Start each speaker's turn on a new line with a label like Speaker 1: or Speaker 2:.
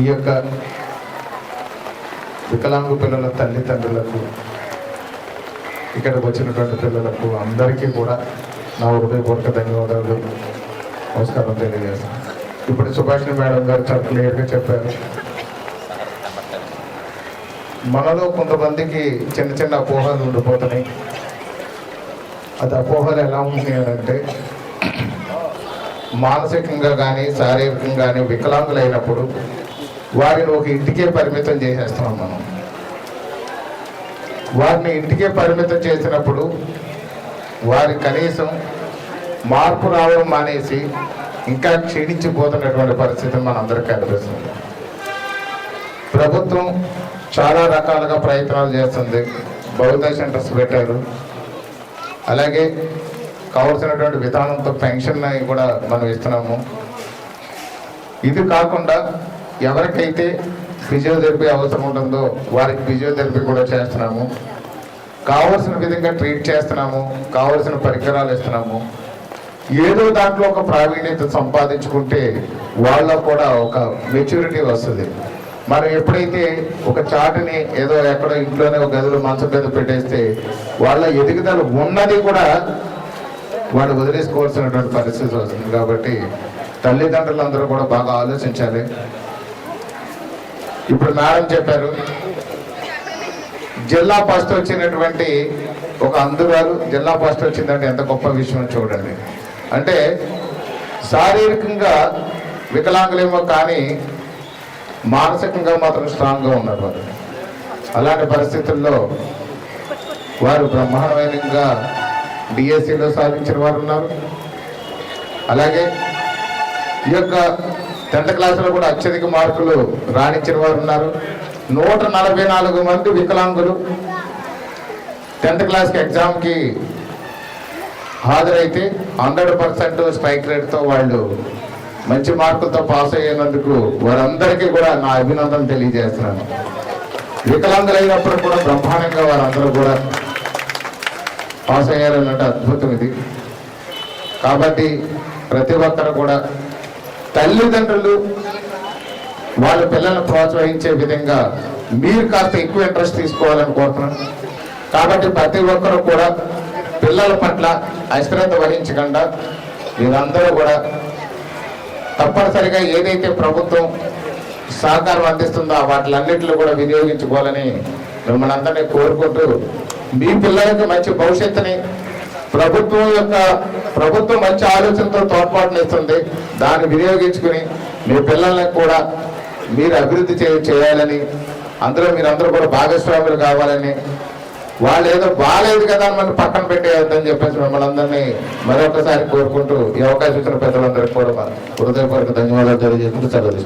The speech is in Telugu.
Speaker 1: ఈ యొక్క వికలాంగు పిల్లల తల్లిదండ్రులకు ఇక్కడికి వచ్చినటువంటి పిల్లలకు అందరికీ కూడా నా హృదయపూర్వక ధన్యవాదాలు నమస్కారం తెలియజేస్తాను. ఇప్పుడు సుభాషిణి మేడం గారు చాలా క్లియర్గా చెప్పారు. మనలో కొంతమందికి చిన్న చిన్న అపోహలు ఉండిపోతున్నాయి. అది అపోహలు ఎలా ఉన్నాయి అంటే మానసికంగా కానీ శారీరకంగా కానీ వికలాంగులైనప్పుడు వారిని ఒక ఇంటికే పరిమితం చేసేస్తున్నాం మనం. వారిని ఇంటికే పరిమితం చేసినప్పుడు వారి కనీసం మార్పు రావడం మానేసి ఇంకా క్షీణించిపోతున్నటువంటి పరిస్థితిని మనందరికీ కనిపిస్తుంది. ప్రభుత్వం చాలా రకాలుగా ప్రయత్నాలు చేస్తుంది. బౌద్ధ సెంటర్స్ పెట్టారు. అలాగే కావలసినటువంటి విధానంతో పెన్షన్ కూడా మనం ఇస్తున్నాము. ఇది కాకుండా ఎవరికైతే ఫిజియోథెరపీ అవసరం ఉంటుందో వారికి ఫిజియోథెరపీ కూడా చేస్తున్నాము. కావలసిన విధంగా ట్రీట్ చేస్తున్నాము కావలసిన పరికరాలు ఇస్తున్నాము. ఏదో దాంట్లో ఒక ప్రావీణ్యత సంపాదించుకుంటే వాళ్ళకు కూడా ఒక మెచ్యూరిటీ వస్తుంది. మనం ఎప్పుడైతే ఒక చాటుని ఏదో ఎక్కడో ఇంట్లోనే ఒక గదిలో మంచం మీద పెట్టేస్తే వాళ్ళ ఎదుగుదల ఉన్నది కూడా వాళ్ళు వదిలేసుకోవాల్సినటువంటి పరిస్థితి వస్తుంది. కాబట్టి తల్లిదండ్రులందరూ కూడా బాగా ఆలోచించాలి. ఇప్పుడు మేడం చెప్పారు జిల్లా ఫస్ట్ వచ్చినటువంటి ఒక అందురాలు జిల్లా ఫస్ట్ వచ్చిందంటే ఎంత గొప్ప విషయం చూడండి. అంటే శారీరకంగా వికలాంగులేమో కానీ మానసికంగా మాత్రం స్ట్రాంగ్గా ఉన్నారు వారు అలాంటి పరిస్థితుల్లో వారు బ్రహ్మాండమైనగా డిఎస్సిలో సాధించిన వారు ఉన్నారు. అలాగే ఈ యొక్క టెన్త్ క్లాసులో కూడా అత్యధిక మార్కులు రాణించిన వారు ఉన్నారు. నూట నలభై నాలుగు మంది వికలాంగులు. టెన్త్ క్లాస్కి ఎగ్జామ్కి హాజరైతే హండ్రెడ్ పర్సెంట్ స్ట్రైక్ రేట్తో వాళ్ళు మంచి మార్కులతో పాస్ అయ్యేందుకు వారందరికీ కూడా నా అభినందన తెలియజేస్తున్నాను. వికలాంగులైనప్పుడు కూడా బ్రహ్మాండంగా వారందరూ కూడా పాస్ అయ్యారన్నట్టు అద్భుతం ఇది. కాబట్టి ప్రతి ఒక్కరు కూడా తల్లిదండ్రులు వాళ్ళ పిల్లలను ప్రోత్సహించే విధంగా మీరు కాస్త ఎక్కువ ఇంట్రెస్ట్ తీసుకోవాలని కోరుతున్నాను. కాబట్టి ప్రతి ఒక్కరూ కూడా పిల్లల పట్ల అశ్రద్ధ వహించకుండా మీరందరూ కూడా తప్పనిసరిగా ఏదైతే ప్రభుత్వం సహకారం అందిస్తుందో వాటిలన్నింటిలో కూడా వినియోగించుకోవాలని మిమ్మల్ని అందరినీ కోరుకుంటూ మీ పిల్లలకి మంచి భవిష్యత్తుని ప్రభుత్వం యొక్క ప్రభుత్వం మంచి ఆలోచనతో తోడ్పాటునిస్తుంది. దాన్ని వినియోగించుకుని మీ పిల్లల్ని కూడా మీరు అభివృద్ధి చే చేయాలని అందులో మీరందరూ కూడా భాగస్వాములు కావాలని వాళ్ళు ఏదో బాగాలేదు కదా అని మనం పక్కన పెట్టేయద్దని చెప్పేసి మిమ్మల్ని అందరినీ మరొకసారి కోరుకుంటూ ఈ అవకాశం ఇచ్చిన పెద్దలందరికీ కూడా హృదయపూర్వక ధన్యవాదాలు తెలియజేసుకుంటూ సెలవు